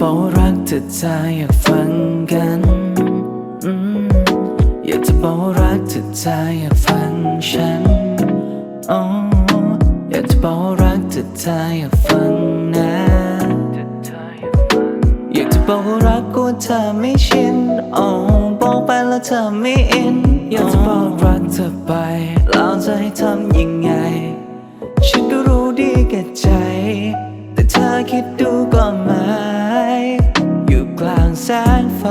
บอกว่ารักเธอใจอยากฟังกันอยากจะบอกว่ารักเธอใจอยากฟังฉันอ๋อยากจะบอกว่ารักเธอใจอยากฟังนะอยากจะบอกว่ารักกูเธอไม่ชินอ๋อบอกไปแล้วเธอไม่อินอยากจะบอกรักเธอไปแล้วจะให้ทำยังไง ฉันก็รู้ดีแก่ใจ แต่เธอคิดดู แสงไฟ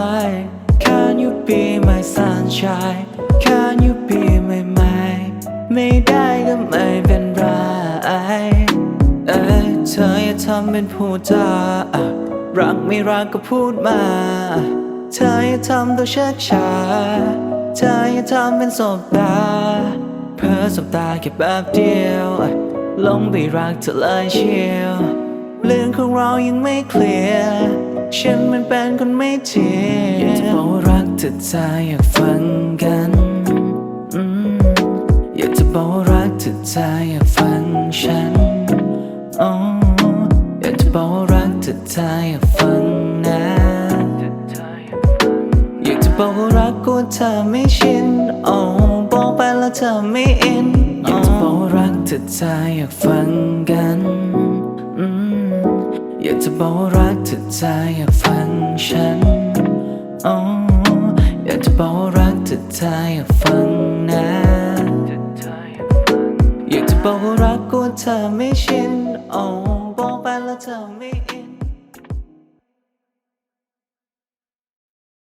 Can you be my sunshine Can you be my m i n ไม่ได้ก็ไม่เป็นไรเอ้ยเธออย่าทำเป็นพูดจารักไม่รักก็พูดมา เธออย่าทำตัวชักชาเธออย่าทำเป็นสบตา เพ้อสบตาแค่แบบเดียวลงไปรักเธอเลยเชียวเรื่องของเรายังไม่เคลียร์ ฉันมันเป็นคนไม่เทียอยากจะบอกว่ารักเธอใจอยากฟังกันอยากจะบอกว่ารักเธอใจอยากฟังฉันอยากจะบอกว่ารักเธอใจอยากฟังนะอยากจะบอกว่ารักกูเธอไม่ชินอ๋อบอกไปแล้วเธอไม่อินอยากจะบอกว่ารักเธอใจอยากฟังกันากจะบอกว่ารักเธอใจอยากฟังฉันอ๋ออยากจะบอกว่ารักเธอใจอยากฟังนะอยากจะบอกว่ารักกูเธอไม่ชินอ๋อบอกไปแล้วเธอไม่อิน